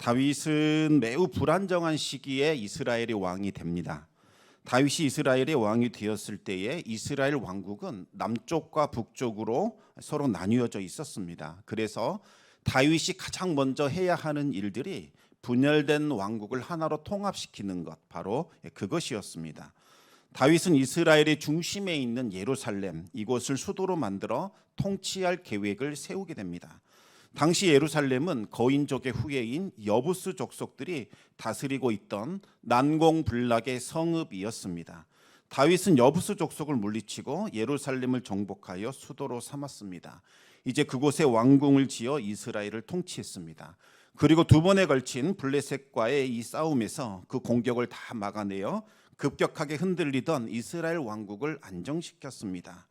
다윗은 매우 불안정한 시기에 이스라엘의 왕이 됩니다. 다윗이 이스라엘의 왕이 되었을 때에 이스라엘 왕국은 남쪽과 북쪽으로 서로 나뉘어져 있었습니다. 그래서 다윗이 가장 먼저 해야 하는 일들이 분열된 왕국을 하나로 통합시키는 것 바로 그것이었습니다. 다윗은 이스라엘의 중심에 있는 예루살렘 이곳을 수도로 만들어 통치할 계획을 세우게 됩니다. 당시 예루살렘은 거인족의 후예인 여부스 족속들이 다스리고 있던 난공불락의 성읍이었습니다. 다윗은 여부스 족속을 물리치고 예루살렘을 정복하여 수도로 삼았습니다. 이제 그곳에 왕궁을 지어 이스라엘을 통치했습니다. 그리고 두 번에 걸친 블레셋과의 이 싸움에서 그 공격을 다 막아내어 급격하게 흔들리던 이스라엘 왕국을 안정시켰습니다.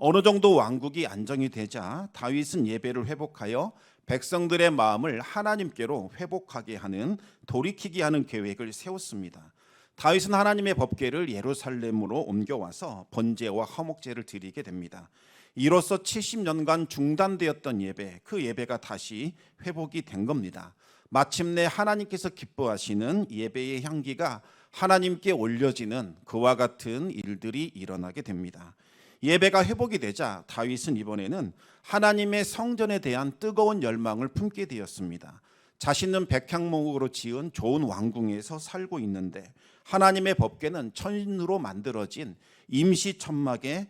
어느 정도 왕국이 안정이 되자 다윗은 예배를 회복하여 백성들의 마음을 하나님께로 회복하게 하는 돌이키게 하는 계획을 세웠습니다. 다윗은 하나님의 법궤를 예루살렘으로 옮겨와서 번제와 화목제를 드리게 됩니다. 이로써 70년간 중단되었던 예배, 그 예배가 다시 회복이 된 겁니다. 마침내 하나님께서 기뻐하시는 예배의 향기가 하나님께 올려지는 그와 같은 일들이 일어나게 됩니다. 예배가 회복이 되자 다윗은 이번에는 하나님의 성전에 대한 뜨거운 열망을 품게 되었습니다. 자신은 백향목으로 지은 좋은 왕궁에서 살고 있는데 하나님의 법궤는 천으로 만들어진 임시 천막에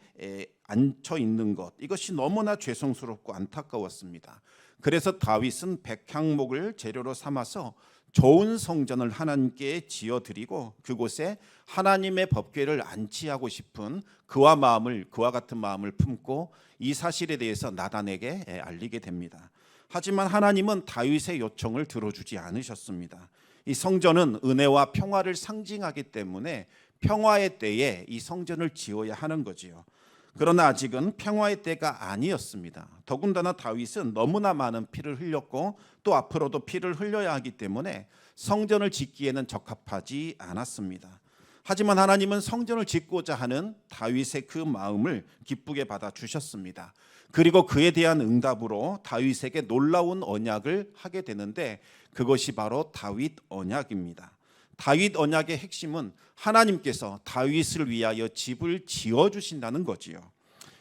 앉혀 있는 것 이것이 너무나 죄송스럽고 안타까웠습니다. 그래서 다윗은 백향목을 재료로 삼아서 좋은 성전을 하나님께 지어 드리고 그곳에 하나님의 법궤를 안치하고 싶은 그와 마음을 그와 같은 마음을 품고 이 사실에 대해서 나단에게 알리게 됩니다. 하지만 하나님은 다윗의 요청을 들어주지 않으셨습니다. 이 성전은 은혜와 평화를 상징하기 때문에 평화의 때에 이 성전을 지어야 하는 거지요. 그러나 아직은 평화의 때가 아니었습니다. 더군다나 다윗은 너무나 많은 피를 흘렸고 또 앞으로도 피를 흘려야 하기 때문에 성전을 짓기에는 적합하지 않았습니다. 하지만 하나님은 성전을 짓고자 하는 다윗의 그 마음을 기쁘게 받아 주셨습니다. 그리고 그에 대한 응답으로 다윗에게 놀라운 언약을 하게 되는데 그것이 바로 다윗 언약입니다. 다윗 언약의 핵심은 하나님께서 다윗을 위하여 집을 지어 주신다는 거지요.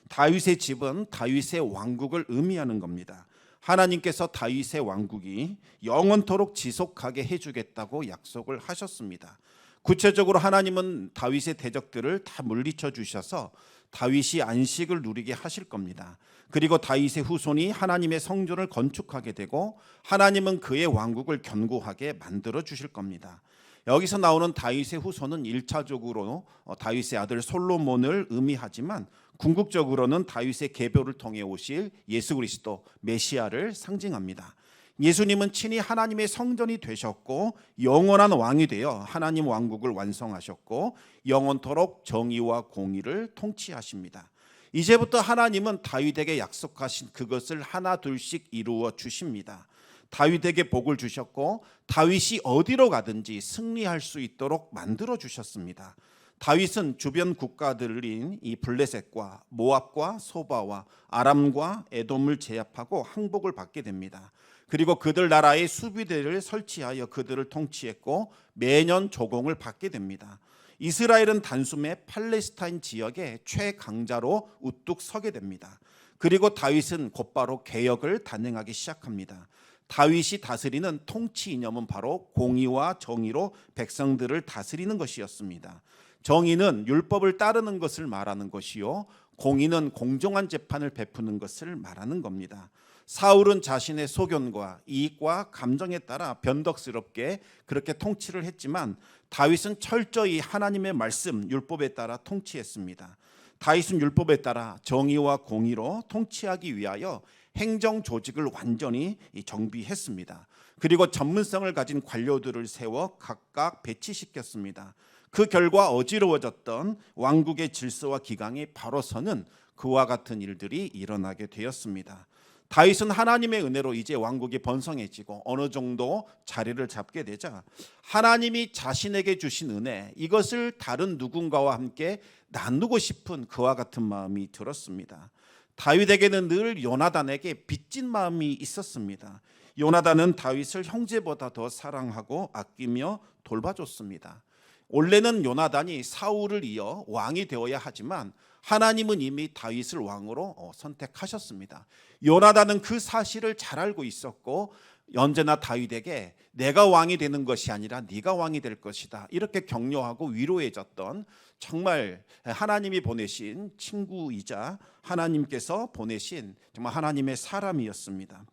다윗의 집은 다윗의 왕국을 의미하는 겁니다. 하나님께서 다윗의 왕국이 영원토록 지속하게 해 주겠다고 약속을 하셨습니다. 구체적으로 하나님은 다윗의 대적들을 다 물리쳐 주셔서 다윗이 안식을 누리게 하실 겁니다. 그리고 다윗의 후손이 하나님의 성전을 건축하게 되고 하나님은 그의 왕국을 견고하게 만들어 주실 겁니다. 여기서 나오는 다윗의 후손은 1차적으로 다윗의 아들 솔로몬을 의미하지만 궁극적으로는 다윗의 계보를 통해 오실 예수 그리스도 메시아를 상징합니다. 예수님은 친히 하나님의 성전이 되셨고 영원한 왕이 되어 하나님 왕국을 완성하셨고 영원토록 정의와 공의를 통치하십니다. 이제부터 하나님은 다윗에게 약속하신 그것을 하나 둘씩 이루어 주십니다. 다윗에게 복을 주셨고 다윗이 어디로 가든지 승리할 수 있도록 만들어 주셨습니다. 다윗은 주변 국가들인 이 블레셋과 모압과 소바와 아람과 에돔을 제압하고 항복을 받게 됩니다. 그리고 그들 나라의 수비대를 설치하여 그들을 통치했고 매년 조공을 받게 됩니다. 이스라엘은 단숨에 팔레스타인 지역의 최강자로 우뚝 서게 됩니다. 그리고 다윗은 곧바로 개혁을 단행하기 시작합니다. 다윗이 다스리는 통치 이념은 바로 공의와 정의로 백성들을 다스리는 것이었습니다. 정의는 율법을 따르는 것을 말하는 것이요 공의는 공정한 재판을 베푸는 것을 말하는 겁니다. 사울은 자신의 소견과 이익과 감정에 따라 변덕스럽게 그렇게 통치를 했지만 다윗은 철저히 하나님의 말씀 율법에 따라 통치했습니다. 다윗은 율법에 따라 정의와 공의로 통치하기 위하여 행정 조직을 완전히 정비했습니다. 그리고 전문성을 가진 관료들을 세워 각각 배치시켰습니다. 그 결과 어지러워졌던 왕국의 질서와 기강이 바로 서는 그와 같은 일들이 일어나게 되었습니다. 다윗은 하나님의 은혜로 이제 왕국이 번성해지고 어느 정도 자리를 잡게 되자 하나님이 자신에게 주신 은혜 이것을 다른 누군가와 함께 나누고 싶은 그와 같은 마음이 들었습니다. 다윗에게는 늘 요나단에게 빚진 마음이 있었습니다. 요나단은 다윗을 형제보다 더 사랑하고 아끼며 돌봐줬습니다. 원래는 요나단이 사울을 이어 왕이 되어야 하지만 하나님은 이미 다윗을 왕으로 어, 선택하셨습니다. 요나단은 그 사실을 잘 알고 있었고 언제나 다윗에게 내가 왕이 되는 것이 아니라 네가 왕이 될 것이다. 이렇게 격려하고 위로해 줬던 정말 하나님이 보내신 친구이자 하나님께서 보내신 정말 하나님의 사람이었습니다.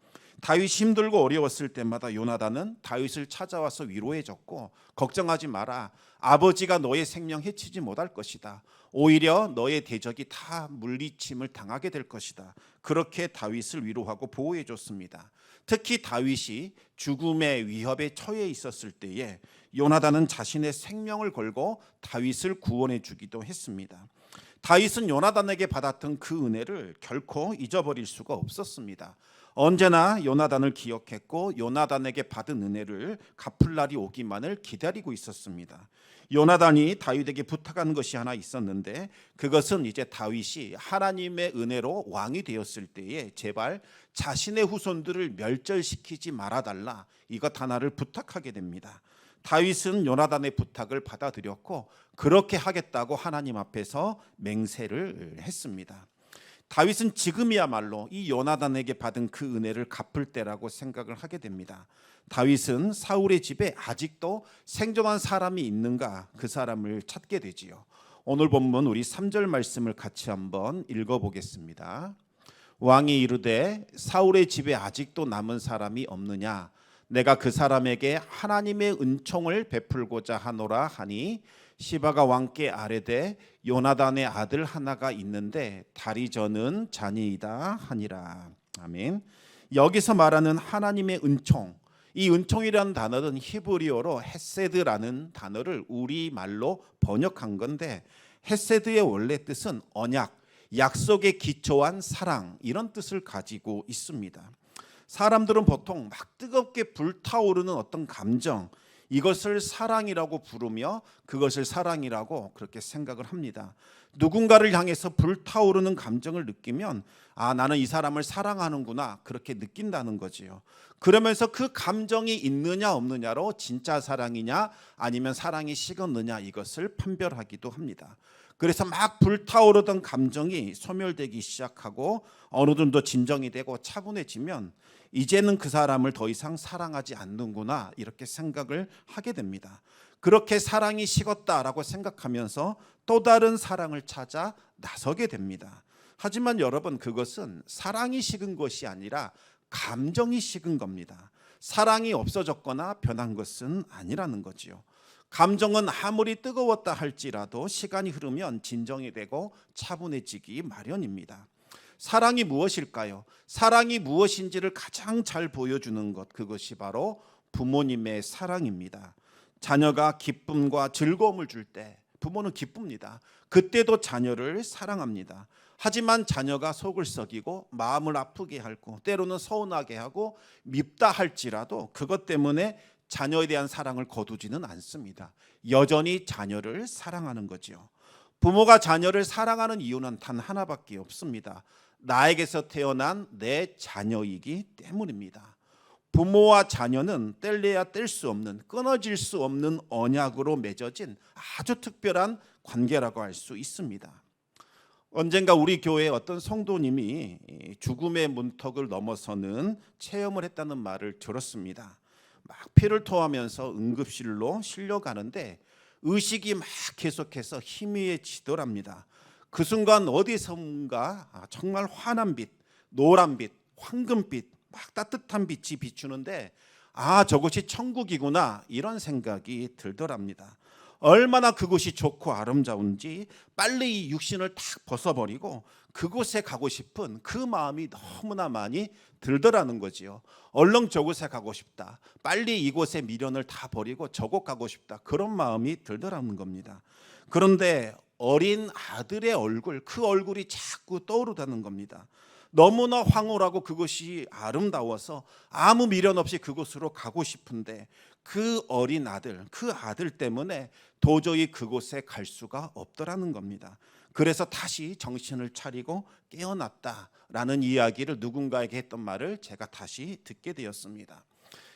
다윗이 힘들고 어려웠을 때마다 요나단은 다윗을 찾아와서 위로해 줬고 걱정하지 마라. 아버지가 너의 생명 해치지 못할 것이다. 오히려 너의 대적이 다 물리침을 당하게 될 것이다. 그렇게 다윗을 위로하고 보호해 줬습니다. 특히 다윗이 죽음의 위협에 처해 있었을 때에 요나단은 자신의 생명을 걸고 다윗을 구원해 주기도 했습니다. 다윗은 요나단에게 받았던 그 은혜를 결코 잊어버릴 수가 없었습니다. 언제나 요나단을 기억했고 요나단에게 받은 은혜를 갚을 날이 오기만을 기다리고 있었습니다. 요나단이 다윗에게 부탁한 것이 하나 있었는데 그것은 이제 다윗이 하나님의 은혜로 왕이 되었을 때에 제발 자신의 후손들을 멸절시키지 말아 달라 이것 하나를 부탁하게 됩니다. 다윗은 요나단의 부탁을 받아들였고 그렇게 하겠다고 하나님 앞에서 맹세를 했습니다. 다윗은 지금이야말로 이 요나단에게 받은 그 은혜를 갚을 때라고 생각을 하게 됩니다. 다윗은 사울의 집에 아직도 생존한 사람이 있는가 그 사람을 찾게 되지요. 오늘 본문 우리 3절 말씀을 같이 한번 읽어 보겠습니다. 왕이 이르되 사울의 집에 아직도 남은 사람이 없느냐 내가 그 사람에게 하나님의 은총을 베풀고자 하노라 하니 시바가 왕께 아뢰되 요나단의 아들 하나가 있는데 다리 저는 자니이다 하니라 아멘. 여기서 말하는 하나님의 은총 이 은총이라는 단어는 히브리어로 헤세드라는 단어를 우리 말로 번역한 건데 헤세드의 원래 뜻은 언약, 약속에 기초한 사랑 이런 뜻을 가지고 있습니다. 사람들은 보통 막 뜨겁게 불타오르는 어떤 감정 이것을 사랑이라고 부르며 그것을 사랑이라고 그렇게 생각을 합니다. 누군가를 향해서 불타오르는 감정을 느끼면 아 나는 이 사람을 사랑하는구나 그렇게 느낀다는 거지요. 그러면서 그 감정이 있느냐 없느냐로 진짜 사랑이냐 아니면 사랑이 식었느냐 이것을 판별하기도 합니다. 그래서 막 불타오르던 감정이 소멸되기 시작하고 어느 정도 진정이 되고 차분해지면 이제는 그 사람을 더 이상 사랑하지 않는구나 이렇게 생각을 하게 됩니다. 그렇게 사랑이 식었다라고 생각하면서 또 다른 사랑을 찾아 나서게 됩니다. 하지만 여러분 그것은 사랑이 식은 것이 아니라 감정이 식은 겁니다. 사랑이 없어졌거나 변한 것은 아니라는 거지요. 감정은 아무리 뜨거웠다 할지라도 시간이 흐르면 진정이 되고 차분해지기 마련입니다. 사랑이 무엇일까요? 사랑이 무엇인지를 가장 잘 보여주는 것 그것이 바로 부모님의 사랑입니다. 자녀가 기쁨과 즐거움을 줄 때 부모는 기쁩니다. 그때도 자녀를 사랑합니다. 하지만 자녀가 속을 썩이고 마음을 아프게 하고 때로는 서운하게 하고 밉다 할지라도 그것 때문에 자녀에 대한 사랑을 거두지는 않습니다. 여전히 자녀를 사랑하는 거지요. 부모가 자녀를 사랑하는 이유는 단 하나밖에 없습니다. 나에게서 태어난 내 자녀이기 때문입니다. 부모와 자녀는 뗄래야 뗄 수 없는 끊어질 수 없는 언약으로 맺어진 아주 특별한 관계라고 할 수 있습니다. 언젠가 우리 교회 어떤 성도님이 죽음의 문턱을 넘어서는 체험을 했다는 말을 들었습니다. 막 피를 토하면서 응급실로 실려가는데 의식이 막 계속해서 희미해지더랍니다. 그 순간 어디선가 정말 환한 빛, 노란 빛, 황금빛, 막 따뜻한 빛이 비추는데 아 저곳이 천국이구나 이런 생각이 들더랍니다. 얼마나 그곳이 좋고 아름다운지 빨리 이 육신을 탁 벗어버리고 그곳에 가고 싶은 그 마음이 너무나 많이 들더라는 거지요. 얼른 저곳에 가고 싶다. 빨리 이곳의 미련을 다 버리고 저곳 가고 싶다. 그런 마음이 들더라는 겁니다. 그런데 어린 아들의 얼굴, 그 얼굴이 자꾸 떠오르다는 겁니다. 너무나 황홀하고 그것이 아름다워서 아무 미련 없이 그곳으로 가고 싶은데 그 어린 아들, 그 아들 때문에 도저히 그곳에 갈 수가 없더라는 겁니다. 그래서 다시 정신을 차리고 깨어났다라는 이야기를 누군가에게 했던 말을 제가 다시 듣게 되었습니다.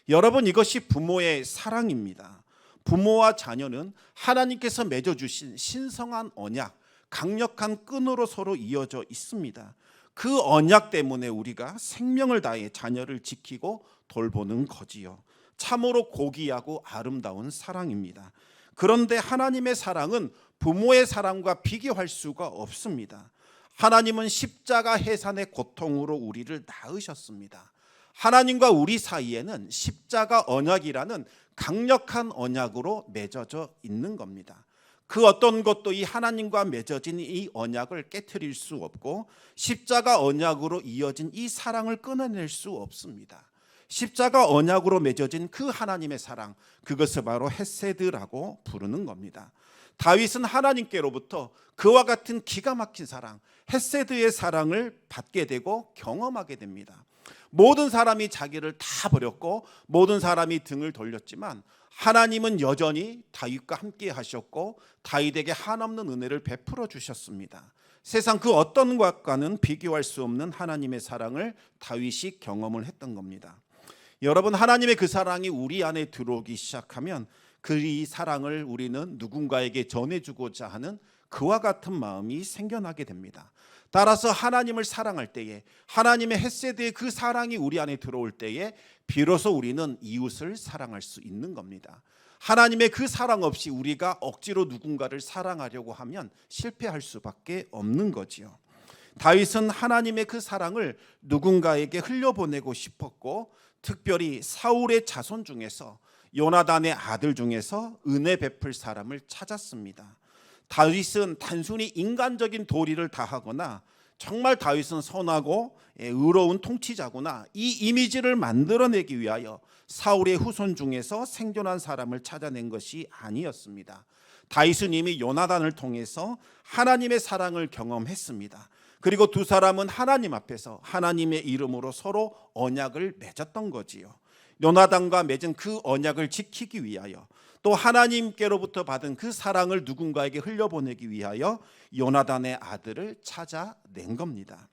여러분 이것이 부모의 사랑입니다. 부모와 자녀는 하나님께서 맺어 주신 신성한 언약, 강력한 끈으로 서로 이어져 있습니다. 그 언약 때문에 우리가 생명을 다해 자녀를 지키고 돌보는 거지요. 참으로 고귀하고 아름다운 사랑입니다. 그런데 하나님의 사랑은 부모의 사랑과 비교할 수가 없습니다. 하나님은 십자가 해산의 고통으로 우리를 낳으셨습니다. 하나님과 우리 사이에는 십자가 언약이라는 강력한 언약으로 맺어져 있는 겁니다. 그 어떤 것도 이 하나님과 맺어진 이 언약을 깨뜨릴 수 없고 십자가 언약으로 이어진 이 사랑을 끊어낼 수 없습니다. 십자가 언약으로 맺어진 그 하나님의 사랑 그것을 바로 헤세드라고 부르는 겁니다. 다윗은 하나님께로부터 그와 같은 기가 막힌 사랑 헤세드의 사랑을 받게 되고 경험하게 됩니다. 모든 사람이 자기를 다 버렸고 모든 사람이 등을 돌렸지만 하나님은 여전히 다윗과 함께 하셨고 다윗에게 한없는 은혜를 베풀어 주셨습니다. 세상 그 어떤 것과는 비교할 수 없는 하나님의 사랑을 다윗이 경험을 했던 겁니다. 여러분 하나님의 그 사랑이 우리 안에 들어오기 시작하면 그 이 사랑을 우리는 누군가에게 전해주고자 하는 그와 같은 마음이 생겨나게 됩니다. 따라서 하나님을 사랑할 때에 하나님의 햇세드의 그 사랑이 우리 안에 들어올 때에 비로소 우리는 이웃을 사랑할 수 있는 겁니다. 하나님의 그 사랑 없이 우리가 억지로 누군가를 사랑하려고 하면 실패할 수밖에 없는 거지요. 다윗은 하나님의 그 사랑을 누군가에게 흘려보내고 싶었고 특별히 사울의 자손 중에서 요나단의 아들 중에서 은혜 베풀 사람을 찾았습니다. 다윗은 단순히 인간적인 도리를 다하거나 정말 다윗은 선하고 예, 의로운 통치자구나 이 이미지를 만들어내기 위하여 사울의 후손 중에서 생존한 사람을 찾아낸 것이 아니었습니다. 다윗은 이미 요나단을 통해서 하나님의 사랑을 경험했습니다. 그리고 두 사람은 하나님 앞에서 하나님의 이름으로 서로 언약을 맺었던 거지요. 요나단과 맺은 그 언약을 지키기 위하여 또 하나님께로부터 받은 그 사랑을 누군가에게 흘려보내기 위하여 요나단의 아들을 찾아낸 겁니다.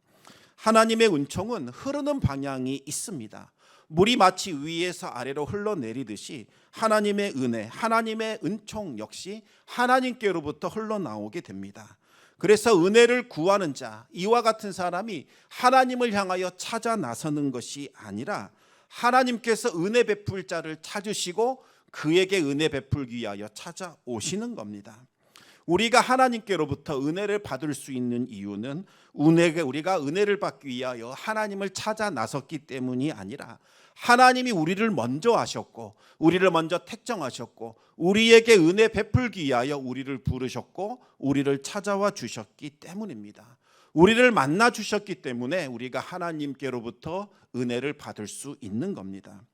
하나님의 은총은 흐르는 방향이 있습니다. 물이 마치 위에서 아래로 흘러내리듯이 하나님의 은혜, 하나님의 은총 역시 하나님께로부터 흘러나오게 됩니다. 그래서 은혜를 구하는 자, 이와 같은 사람이 하나님을 향하여 찾아 나서는 것이 아니라 하나님께서 은혜 베풀 자를 찾으시고 그에게 은혜 베풀기 위하여 찾아오시는 겁니다. 우리가 하나님께로부터 은혜를 받을 수 있는 이유는 은혜가 우리가 은혜를 받기 위하여 하나님을 찾아 나섰기 때문이 아니라 하나님이 우리를 먼저 하셨고 우리를 먼저 택정하셨고 우리에게 은혜 베풀기 위하여 우리를 부르셨고 우리를 찾아와 주셨기 때문입니다. 우리를 만나 주셨기 때문에 우리가 하나님께로부터 은혜를 받을 수 있는 겁니다.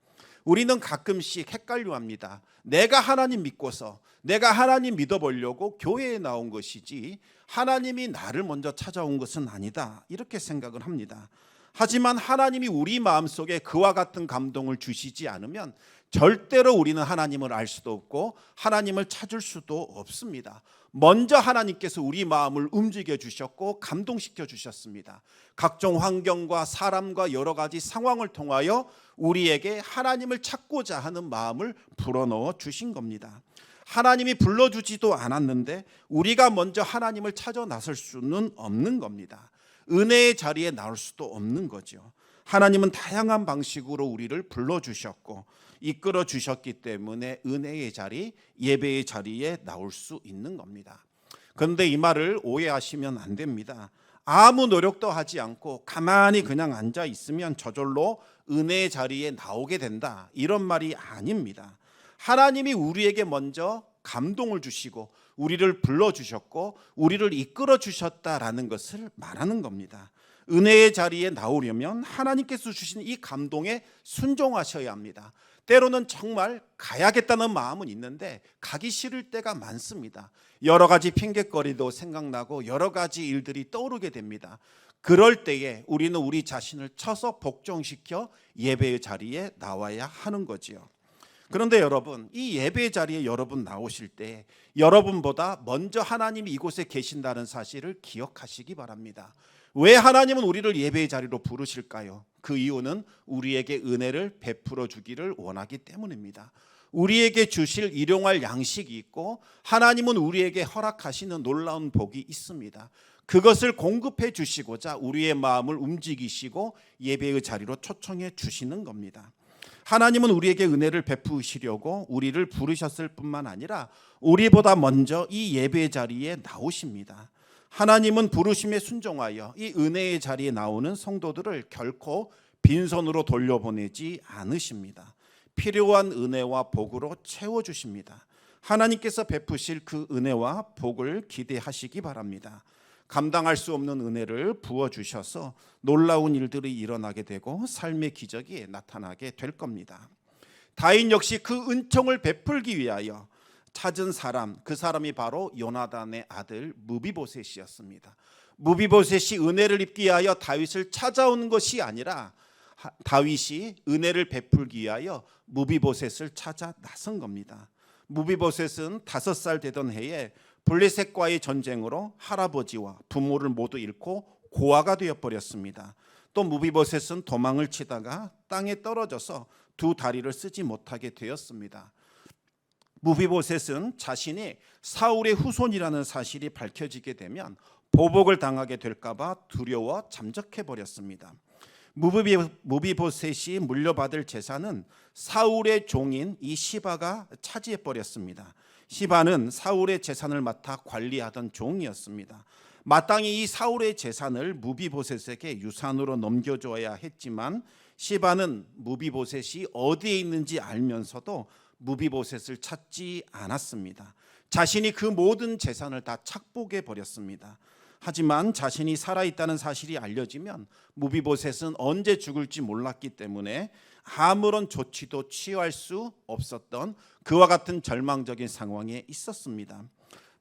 우리는 가끔씩 헷갈려 합니다. 내가 하나님 믿고서 내가 하나님 믿어보려고 교회에 나온 것이지 하나님이 나를 먼저 찾아온 것은 아니다. 이렇게 생각을 합니다. 하지만 하나님이 우리 마음속에 그와 같은 감동을 주시지 않으면 절대로 우리는 하나님을 알 수도 없고 하나님을 찾을 수도 없습니다. 먼저 하나님께서 우리 마음을 움직여 주셨고 감동시켜 주셨습니다. 각종 환경과 사람과 여러 가지 상황을 통하여 우리에게 하나님을 찾고자 하는 마음을 불어넣어 주신 겁니다. 하나님이 불러주지도 않았는데 우리가 먼저 하나님을 찾아 나설 수는 없는 겁니다. 은혜의 자리에 나올 수도 없는 거죠. 하나님은 다양한 방식으로 우리를 불러주셨고 이끌어 주셨기 때문에 은혜의 자리, 예배의 자리에 나올 수 있는 겁니다. 그런데 이 말을 오해하시면 안 됩니다. 아무 노력도 하지 않고 가만히 그냥 앉아 있으면 저절로 은혜의 자리에 나오게 된다. 이런 말이 아닙니다. 하나님이 우리에게 먼저 감동을 주시고 우리를 불러 주셨고 우리를 이끌어 주셨다라는 것을 말하는 겁니다. 은혜의 자리에 나오려면 하나님께서 주신 이 감동에 순종하셔야 합니다. 때로는 정말 가야겠다는 마음은 있는데 가기 싫을 때가 많습니다. 여러 가지 핑계거리도 생각나고 여러 가지 일들이 떠오르게 됩니다. 그럴 때에 우리는 우리 자신을 쳐서 복종시켜 예배의 자리에 나와야 하는 거지요. 그런데 여러분, 이 예배 자리에 여러분 나오실 때 여러분보다 먼저 하나님이 이곳에 계신다는 사실을 기억하시기 바랍니다. 왜 하나님은 우리를 예배의 자리로 부르실까요? 그 이유는 우리에게 은혜를 베풀어 주기를 원하기 때문입니다. 우리에게 주실 일용할 양식이 있고 하나님은 우리에게 허락하시는 놀라운 복이 있습니다. 그것을 공급해 주시고자 우리의 마음을 움직이시고 예배의 자리로 초청해 주시는 겁니다. 하나님은 우리에게 은혜를 베푸시려고 우리를 부르셨을 뿐만 아니라 우리보다 먼저 이 예배 자리에 나오십니다. 하나님은 부르심에 순종하여 이 은혜의 자리에 나오는 성도들을 결코 빈손으로 돌려보내지 않으십니다. 필요한 은혜와 복으로 채워 주십니다. 하나님께서 베푸실 그 은혜와 복을 기대하시기 바랍니다. 감당할 수 없는 은혜를 부어 주셔서 놀라운 일들이 일어나게 되고 삶의 기적이 나타나게 될 겁니다. 다인 역시 그 은총을 베풀기 위하여 찾은 사람 그 사람이 바로 요나단의 아들 무비보셋이었습니다. 무비보셋이 은혜를 입기 위하여 다윗을 찾아온 것이 아니라 하- 다윗이 은혜를 베풀기 위하여 무비보셋을 찾아 나선 겁니다. 무비보셋은 다섯 살 되던 해에 블레셋과의 전쟁으로 할아버지와 부모를 모두 잃고 고아가 되어 버렸습니다. 또 무비보셋은 도망을 치다가 땅에 떨어져서 두 다리를 쓰지 못하게 되었습니다. 무비보셋은 자신이 사울의 후손이라는 사실이 밝혀지게 되면 보복을 당하게 될까봐 두려워 잠적해 버렸습니다. 무비비, 무비보셋이 물려받을 재산은 사울의 종인 이 시바가 차지해 버렸습니다. 시바는 사울의 재산을 맡아 관리하던 종이었습니다. 마땅히 이 사울의 재산을 무비보셋에게 유산으로 넘겨줘야 했지만 시바는 무비보셋이 어디에 있는지 알면서도 무비보셋을 찾지 않았습니다. 자신이 그 모든 재산을 다 착복해 버렸습니다. 하지만 자신이 살아 있다는 사실이 알려지면 무비보셋은 언제 죽을지 몰랐기 때문에 아무런 조치도 취할 수 없었던 그와 같은 절망적인 상황에 있었습니다.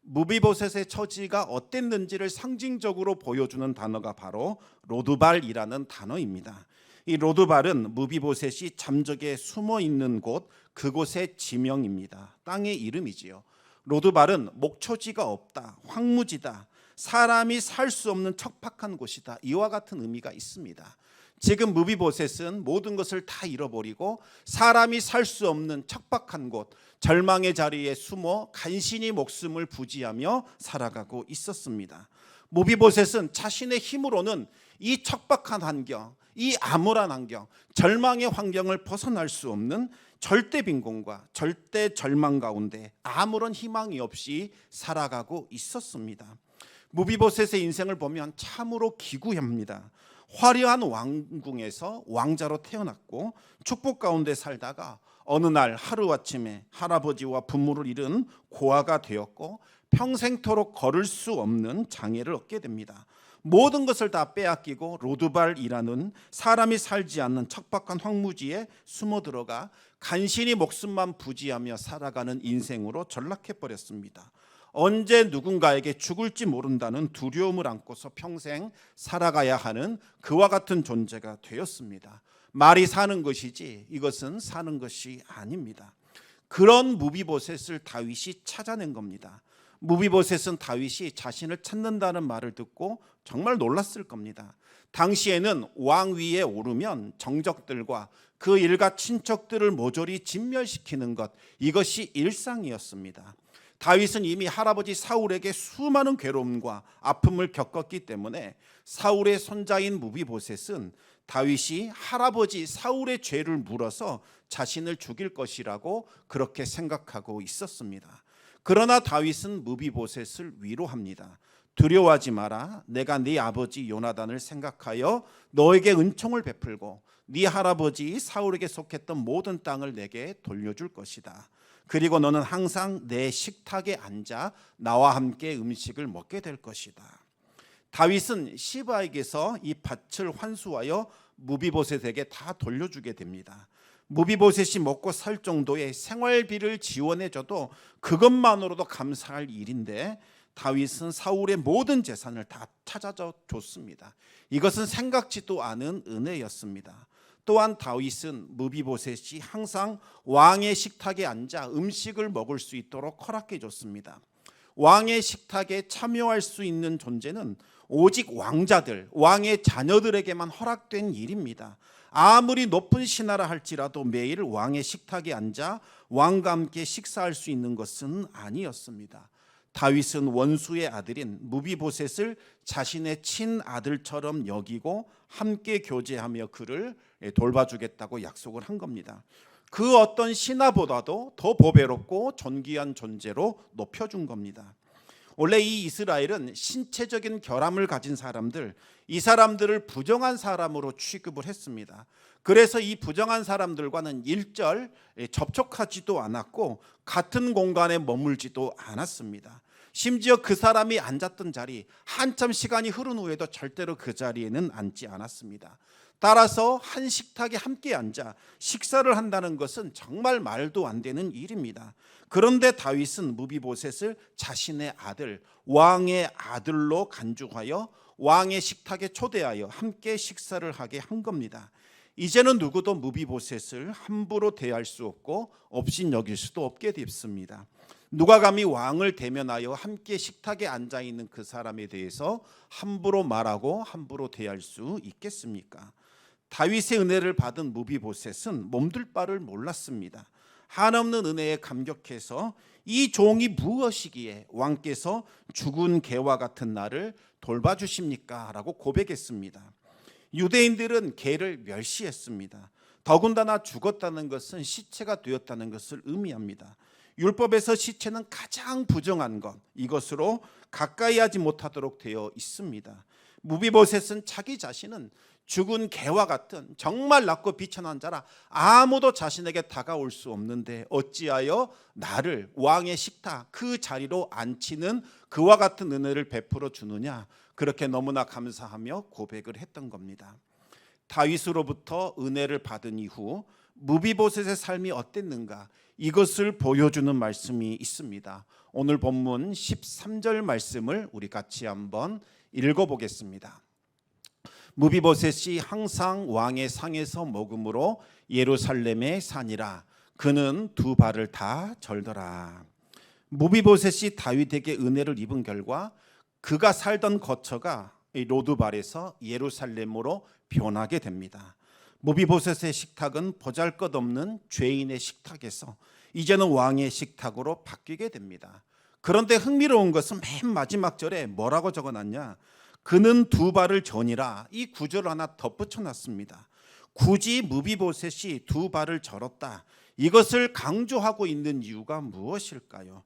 무비보셋의 처지가 어땠는지를 상징적으로 보여주는 단어가 바로 로드발이라는 단어입니다. 이 로드발은 무비보셋이 잠적에 숨어 있는 곳 그곳의 지명입니다. 땅의 이름이지요. 로드발은 목초지가 없다, 황무지다, 사람이 살 수 없는 척박한 곳이다. 이와 같은 의미가 있습니다. 지금 무비보셋은 모든 것을 다 잃어버리고 사람이 살 수 없는 척박한 곳, 절망의 자리에 숨어 간신히 목숨을 부지하며 살아가고 있었습니다. 무비보셋은 자신의 힘으로는 이 척박한 환경, 이 암울한 환경, 절망의 환경을 벗어날 수 없는 절대 빈곤과 절대 절망 가운데 아무런 희망이 없이 살아가고 있었습니다. 무비보셋의 인생을 보면 참으로 기구합니다. 화려한 왕궁에서 왕자로 태어났고 축복 가운데 살다가 어느 날 하루아침에 할아버지와 부모를 잃은 고아가 되었고 평생토록 걸을 수 없는 장애를 얻게 됩니다. 모든 것을 다 빼앗기고 로드발이라는 사람이 살지 않는 척박한 황무지에 숨어 들어가 간신히 목숨만 부지하며 살아가는 인생으로 전락해 버렸습니다. 언제 누군가에게 죽을지 모른다는 두려움을 안고서 평생 살아가야 하는 그와 같은 존재가 되었습니다. 말이 사는 것이지 이것은 사는 것이 아닙니다. 그런 무비보셋을 다윗이 찾아낸 겁니다. 무비보셋은 다윗이 자신을 찾는다는 말을 듣고 정말 놀랐을 겁니다. 당시에는 왕 위에 오르면 정적들과 그 일가 친척들을 모조리 진멸시키는 것 이것이 일상이었습니다. 다윗은 이미 할아버지 사울에게 수많은 괴로움과 아픔을 겪었기 때문에 사울의 손자인 무비보셋은 다윗이 할아버지 사울의 죄를 물어서 자신을 죽일 것이라고 그렇게 생각하고 있었습니다. 그러나 다윗은 무비보셋을 위로합니다. 두려워하지 마라. 내가 네 아버지 요나단을 생각하여 너에게 은총을 베풀고 네 할아버지 사울에게 속했던 모든 땅을 내게 돌려줄 것이다. 그리고 너는 항상 내 식탁에 앉아 나와 함께 음식을 먹게 될 것이다. 다윗은 시바에게서 이 밭을 환수하여 무비보셋에게 다 돌려주게 됩니다. 무비보셋이 먹고 살 정도의 생활비를 지원해줘도 그것만으로도 감사할 일인데 다윗은 사울의 모든 재산을 다 찾아줘 줬습니다. 이것은 생각지도 않은 은혜였습니다. 또한 다윗은 무비보셋이 항상 왕의 식탁에 앉아 음식을 먹을 수 있도록 허락해 줬습니다. 왕의 식탁에 참여할 수 있는 존재는 오직 왕자들, 왕의 자녀들에게만 허락된 일입니다. 아무리 높은 신하라 할지라도 매일 왕의 식탁에 앉아 왕과 함께 식사할 수 있는 것은 아니었습니다. 다윗은 원수의 아들인 무비보셋을 자신의 친아들처럼 여기고 함께 교제하며 그를 돌봐주겠다고 약속을 한 겁니다. 그 어떤 신하보다도 더 보배롭고 존귀한 존재로 높여준 겁니다. 원래 이 이스라엘은 신체적인 결함을 가진 사람들, 이 사람들을 부정한 사람으로 취급을 했습니다. 그래서 이 부정한 사람들과는 일절 접촉하지도 않았고 같은 공간에 머물지도 않았습니다. 심지어 그 사람이 앉았던 자리 한참 시간이 흐른 후에도 절대로 그 자리에는 앉지 않았습니다. 따라서 한 식탁에 함께 앉아 식사를 한다는 것은 정말 말도 안 되는 일입니다. 그런데 다윗은 무비보셋을 자신의 아들 왕의 아들로 간주하여 왕의 식탁에 초대하여 함께 식사를 하게 한 겁니다. 이제는 누구도 무비보셋을 함부로 대할 수 없고 없인 여길 수도 없게 됐습니다. 누가 감히 왕을 대면하여 함께 식탁에 앉아 있는 그 사람에 대해서 함부로 말하고 함부로 대할 수 있겠습니까? 다윗의 은혜를 받은 무비보셋은 몸둘 바를 몰랐습니다. 한없는 은혜에 감격해서 이 종이 무엇이기에 왕께서 죽은 개와 같은 나를 돌봐주십니까? 라고 고백했습니다. 유대인들은 개를 멸시했습니다. 더군다나 죽었다는 것은 시체가 되었다는 것을 의미합니다. 율법에서 시체는 가장 부정한 것 이것으로 가까이 하지 못하도록 되어 있습니다. 무비보셋은 자기 자신은 죽은 개와 같은 정말 낮고 비천한 자라 아무도 자신에게 다가올 수 없는데 어찌하여 나를 왕의 식탁 그 자리로 앉히는 그와 같은 은혜를 베풀어 주느냐 그렇게 너무나 감사하며 고백을 했던 겁니다. 다윗으로부터 은혜를 받은 이후 무비보셋의 삶이 어땠는가 이것을 보여주는 말씀이 있습니다. 오늘 본문 13절 말씀을 우리 같이 한번 읽어보겠습니다. 무비보셋이 항상 왕의 상에서 먹음으로 예루살렘에 사니라 그는 두 발을 다 절더라. 무비보셋이 다윗에게 은혜를 입은 결과 그가 살던 거처가 로드발에서 예루살렘으로 변하게 됩니다. 무비보셋의 식탁은 보잘것없는 죄인의 식탁에서 이제는 왕의 식탁으로 바뀌게 됩니다. 그런데 흥미로운 것은 맨 마지막 절에 뭐라고 적어놨냐? 그는 두 발을 전이라 이 구절을 하나 덧붙여 놨습니다. 굳이 무비보셋이 두 발을 절었다. 이것을 강조하고 있는 이유가 무엇일까요?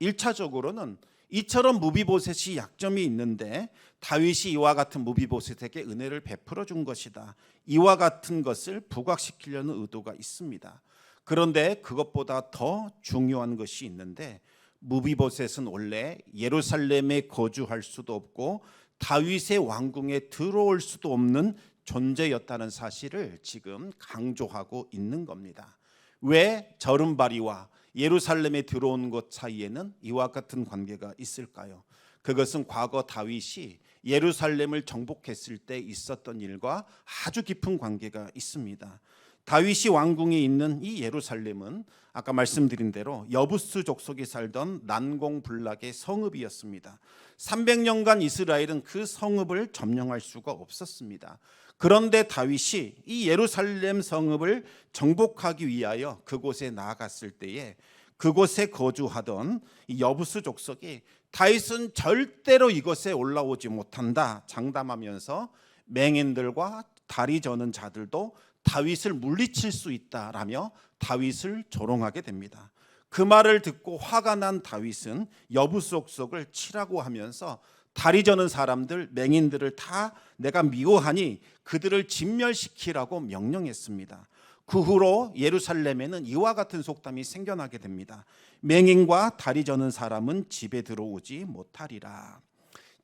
1차적으로는 이처럼 무비보셋이 약점이 있는데 다윗이 이와 같은 무비보셋에게 은혜를 베풀어 준 것이다. 이와 같은 것을 부각시키려는 의도가 있습니다. 그런데 그것보다 더 중요한 것이 있는데 무비보셋은 원래 예루살렘에 거주할 수도 없고 다윗의 왕궁에 들어올 수도 없는 존재였다는 사실을 지금 강조하고 있는 겁니다. 왜 저른바리와 예루살렘에 들어온 것 사이에는 이와 같은 관계가 있을까요? 그것은 과거 다윗이 예루살렘을 정복했을 때 있었던 일과 아주 깊은 관계가 있습니다. 다윗이 왕궁에 있는 이 예루살렘은 아까 말씀드린 대로 여부스 족속이 살던 난공불락의 성읍이었습니다. 300년간 이스라엘은 그 성읍을 점령할 수가 없었습니다. 그런데 다윗이 이 예루살렘 성읍을 정복하기 위하여 그곳에 나아갔을 때에 그곳에 거주하던 이 여부스 족속이 다윗은 절대로 이곳에 올라오지 못한다 장담하면서 맹인들과 다리 저는 자들도 다윗을 물리칠 수 있다라며 다윗을 조롱하게 됩니다. 그 말을 듣고 화가 난 다윗은 여부속속을 치라고 하면서 다리 저는 사람들 맹인들을 다 내가 미워하니 그들을 진멸시키라고 명령했습니다. 그 후로 예루살렘에는 이와 같은 속담이 생겨나게 됩니다. 맹인과 다리 저는 사람은 집에 들어오지 못하리라.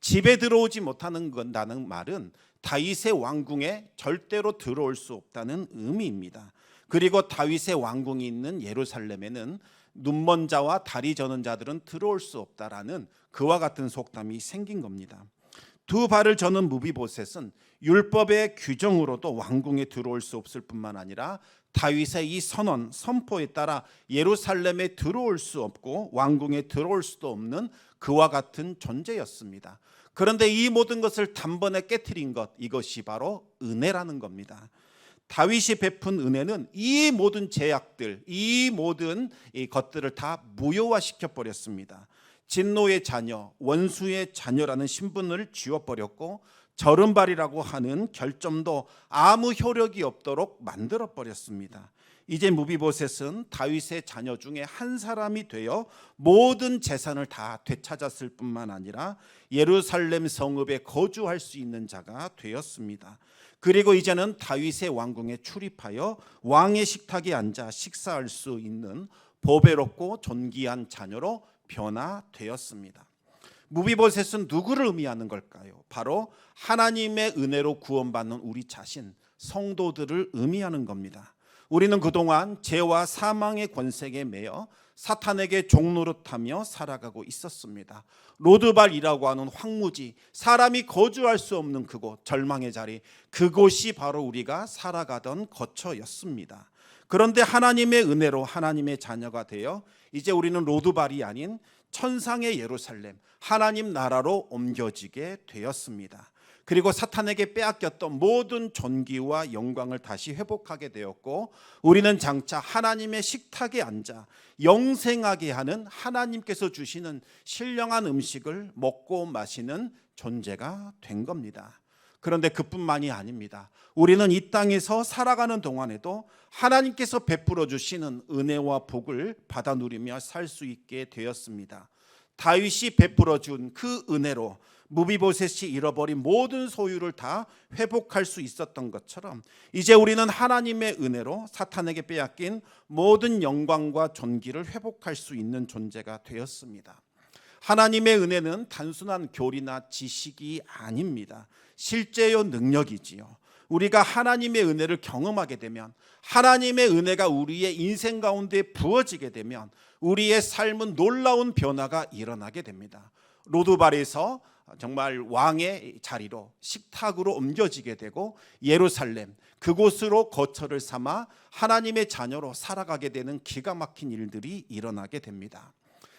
집에 들어오지 못하는 건다는 말은 다윗의 왕궁에 절대로 들어올 수 없다는 의미입니다. 그리고 다윗의 왕궁이 있는 예루살렘에는 눈먼 자와 다리 저는 자들은 들어올 수 없다라는 그와 같은 속담이 생긴 겁니다. 두 발을 저는 무비보셋은 율법의 규정으로도 왕궁에 들어올 수 없을 뿐만 아니라 다윗의 이 선언 선포에 따라 예루살렘에 들어올 수 없고 왕궁에 들어올 수도 없는 그와 같은 존재였습니다. 그런데 이 모든 것을 단번에 깨뜨린 것 이것이 바로 은혜라는 겁니다. 다윗이 베푼 은혜는 이 모든 제약들, 이 모든 이 것들을 다 무효화시켜 버렸습니다. 진노의 자녀, 원수의 자녀라는 신분을 지워 버렸고 절은발이라고 하는 결점도 아무 효력이 없도록 만들어 버렸습니다. 이제 무비보셋은 다윗의 자녀 중에 한 사람이 되어 모든 재산을 다 되찾았을 뿐만 아니라 예루살렘 성읍에 거주할 수 있는 자가 되었습니다. 그리고 이제는 다윗의 왕궁에 출입하여 왕의 식탁에 앉아 식사할 수 있는 보배롭고 존귀한 자녀로 변화되었습니다. 무비보셋은 누구를 의미하는 걸까요? 바로 하나님의 은혜로 구원받는 우리 자신, 성도들을 의미하는 겁니다. 우리는 그동안 죄와 사망의 권세에 매여 사탄에게 종노릇하며 살아가고 있었습니다. 로드발이라고 하는 황무지, 사람이 거주할 수 없는 그곳, 절망의 자리, 그곳이 바로 우리가 살아가던 거처였습니다. 그런데 하나님의 은혜로 하나님의 자녀가 되어 이제 우리는 로드발이 아닌 천상의 예루살렘, 하나님 나라로 옮겨지게 되었습니다. 그리고 사탄에게 빼앗겼던 모든 존귀와 영광을 다시 회복하게 되었고 우리는 장차 하나님의 식탁에 앉아 영생하게 하는 하나님께서 주시는 신령한 음식을 먹고 마시는 존재가 된 겁니다. 그런데 그뿐만이 아닙니다. 우리는 이 땅에서 살아가는 동안에도 하나님께서 베풀어 주시는 은혜와 복을 받아 누리며 살 수 있게 되었습니다. 다윗이 베풀어 준 그 은혜로 무비보셋이 잃어버린 모든 소유를 다 회복할 수 있었던 것처럼 이제 우리는 하나님의 은혜로 사탄에게 빼앗긴 모든 영광과 존귀를 회복할 수 있는 존재가 되었습니다. 하나님의 은혜는 단순한 교리나 지식이 아닙니다. 실제요 능력이지요. 우리가 하나님의 은혜를 경험하게 되면 하나님의 은혜가 우리의 인생 가운데 부어지게 되면 우리의 삶은 놀라운 변화가 일어나게 됩니다. 로드발에서 정말 왕의 자리로 식탁으로 옮겨지게 되고 예루살렘 그곳으로 거처를 삼아 하나님의 자녀로 살아가게 되는 기가 막힌 일들이 일어나게 됩니다.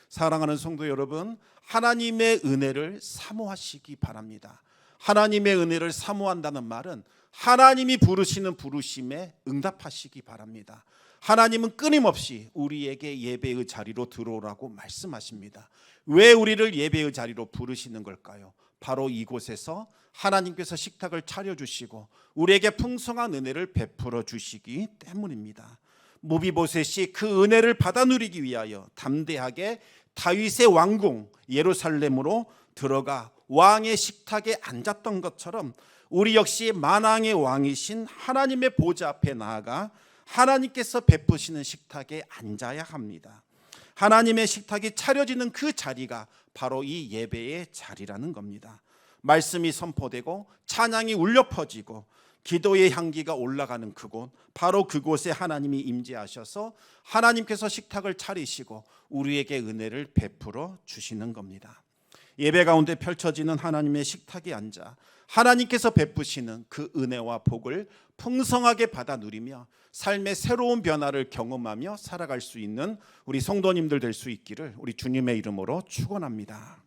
사랑하는 성도 여러분, 하나님의 은혜를 사모하시기 바랍니다. 하나님의 은혜를 사모한다는 말은 하나님이 부르시는 부르심에 응답하시기 바랍니다. 하나님은 끊임없이 우리에게 예배의 자리로 들어오라고 말씀하십니다. 왜 우리를 예배의 자리로 부르시는 걸까요? 바로 이곳에서 하나님께서 식탁을 차려주시고 우리에게 풍성한 은혜를 베풀어 주시기 때문입니다. 무비보셋이 그 은혜를 받아 누리기 위하여 담대하게 다윗의 왕궁 예루살렘으로 들어가 왕의 식탁에 앉았던 것처럼 우리 역시 만왕의 왕이신 하나님의 보좌 앞에 나아가 하나님께서 베푸시는 식탁에 앉아야 합니다. 하나님의 식탁이 차려지는 그 자리가 바로 이 예배의 자리라는 겁니다. 말씀이 선포되고 찬양이 울려 퍼지고 기도의 향기가 올라가는 그곳 바로 그곳에 하나님이 임재하셔서 하나님께서 식탁을 차리시고 우리에게 은혜를 베풀어 주시는 겁니다. 예배 가운데 펼쳐지는 하나님의 식탁에 앉아 하나님께서 베푸시는 그 은혜와 복을 풍성하게 받아 누리며 삶의 새로운 변화를 경험하며 살아갈 수 있는 우리 성도님들 될 수 있기를 우리 주님의 이름으로 축원합니다.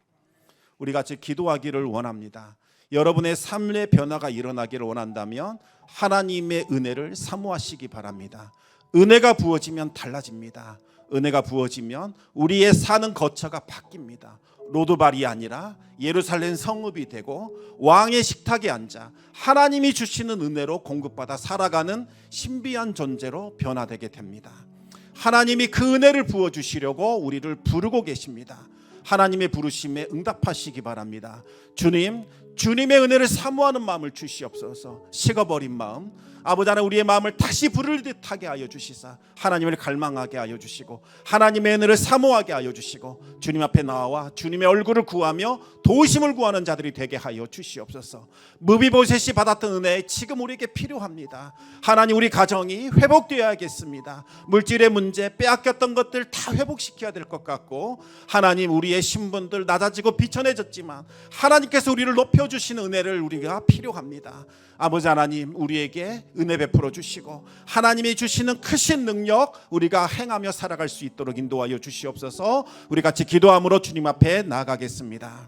우리 같이 기도하기를 원합니다. 여러분의 삶의 변화가 일어나기를 원한다면 하나님의 은혜를 사모하시기 바랍니다. 은혜가 부어지면 달라집니다. 은혜가 부어지면 우리의 사는 거처가 바뀝니다. 로드발이 아니라 예루살렘 성읍이 되고 왕의 식탁에 앉아 하나님이 주시는 은혜로 공급받아 살아가는 신비한 존재로 변화되게 됩니다. 하나님이 그 은혜를 부어 주시려고 우리를 부르고 계십니다. 하나님의 부르심에 응답하시기 바랍니다. 주님, 주님의 은혜를 사모하는 마음을 주시옵소서. 식어버린 마음, 아버지 하나 우리의 마음을 다시 부를 듯하게 하여 주시사 하나님을 갈망하게 하여 주시고 하나님의 은혜를 사모하게 하여 주시고 주님 앞에 나와 주님의 얼굴을 구하며 도우심을 구하는 자들이 되게 하여 주시옵소서. 무비보셋이 받았던 은혜 지금 우리에게 필요합니다. 하나님 우리 가정이 회복되어야겠습니다. 물질의 문제 빼앗겼던 것들 다 회복시켜야 될 것 같고 하나님 우리의 신분들 낮아지고 비천해졌지만 하나님께서 우리를 높여 베풀어 주시는 은혜를 우리가 필요합니다. 아버지 하나님 우리에게 은혜 베풀어 주시고 하나님이 주시는 크신 능력 우리가 행하며 살아갈 수 있도록 인도하여 주시옵소서. 우리 같이 기도함으로 주님 앞에 나아가겠습니다.